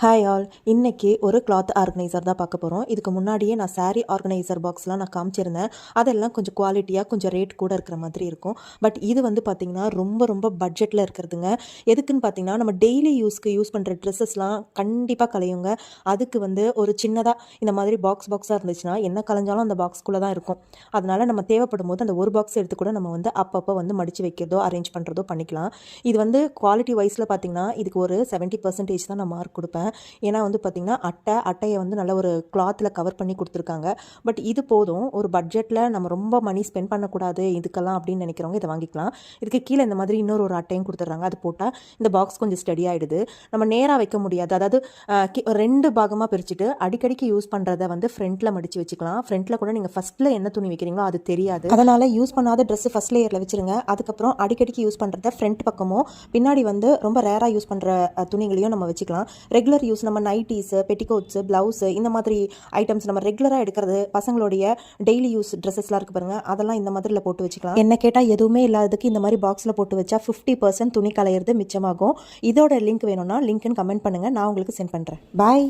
Hi all இன்றைக்கி ஒரு cloth organiser தான் பார்க்க போகிறோம் இதுக்கு முன்னாடியே நான் சாரீ ஆர்கனைசர் பாக்ஸ்லாம் நான் காமிச்சிருந்தேன். அதெல்லாம் கொஞ்சம் குவாலிட்டியாக கொஞ்சம் ரேட் கூட இருக்கிற மாதிரி இருக்கும். பட் இது வந்து பார்த்திங்கன்னா ரொம்ப ரொம்ப பட்ஜெட்டில் இருக்கிறதுங்க. எதுக்குன்னு பார்த்தீங்கன்னா நம்ம டெய்லி யூஸ்க்கு யூஸ் பண்ணுற ட்ரெஸ்ஸஸ்லாம் கண்டிப்பாக கலையுங்க. அதுக்கு வந்து ஒரு சின்னதாக இந்த மாதிரி பாக்ஸ் பாக்ஸாக இருந்துச்சுன்னா என்ன கலைஞ்சாலும் அந்த பாக்ஸ்க்குள்ளே தான் இருக்கும். அதனால் நம்ம தேவைப்படும் போது அந்த ஒரு பாக்ஸ் எடுத்து கூட நம்ம வந்து அப்பப்போ வந்து மடித்து வைக்கிறதோ அரேஞ்ச் பண்ணுறதோ பண்ணிக்கலாம். இது வந்து குவாலிட்டி வைஸில் பார்த்தீங்கன்னா இதுக்கு ஒரு செவன்ட்டி பர்சன்டேஜ் தான் நான் மார்க் கொடுப்பேன். ஏன்னா வந்து பார்த்திங்கன்னா அட்டை அட்டையை வந்து நல்ல ஒரு கிளாத்தில் கவர் பண்ணி கொடுத்துருக்காங்க. பட் இது போதும். ஒரு பட்ஜெட்டில் நம்ம ரொம்ப மணி ஸ்பெண்ட் பண்ணக்கூடாது இதுக்கெல்லாம் அப்படின்னு நினைக்கிறவங்க இதை வாங்கிக்கலாம். இதுக்கு கீழே இந்த மாதிரி இன்னொரு ஒரு அட்டையும் கொடுத்துட்றாங்க. அது போட்டால் இந்த பாக்ஸ் கொஞ்சம் ஸ்டடி ஆகிடுது நம்ம நேராக வைக்க முடியாது. அதாவது ரெண்டு பாகமாக பிரிச்சுட்டு அடிக்கடிக்கு யூஸ் பண்ணுறத வந்து ஃப்ரண்ட்டில் மடித்து வச்சுக்கலாம். ஃப்ரண்ட்டில் கூட நீங்கள் ஃபஸ்ட்டில் என்ன துணி வைக்கிறீங்களோ அது தெரியாது. அதனால் யூஸ் பண்ணாத ட்ரெஸ் ஃபஸ்ட் லேயரில் வச்சுருங்க. அதுக்கப்புறம் அடிக்கடிக்கு யூஸ் பண்ணுறத ஃப்ரண்ட் பக்கமும் பின்னாடி வந்து ரொம்ப ரேராக யூஸ் பண்ணுற துணிகளையும் நம்ம வச்சுக்கலாம். ரெகுலர் யூஸ் நம்ம நைட்டிஸு பெட்டிகோட்ஸு ப்ளவுஸு இந்த மாதிரி ஐட்டம்ஸ் நம்ம ரெகுலராக எடுக்கிறது பசங்களுடைய டெய்லி யூஸ் ட்ரெஸ்ஸஸ்லாம் இருக்குது பாருங்கள் அதெல்லாம் இந்த மாதிரில போட்டு வச்சுக்கலாம். என்ன கேட்டால் எதுவுமே இல்லாததுக்கு இந்த மாதிரி பாக்ஸில் போட்டு வச்சா ஃபிஃப்டி பர்சன்ட் துணி கலையிறது மிச்சமாகும். இதோட லிங்க் வேணும்னா லிங்க்னு கமெண்ட் பண்ணுங்கள் நான் உங்களுக்கு சென்ட் பண்ணுறேன் பாய்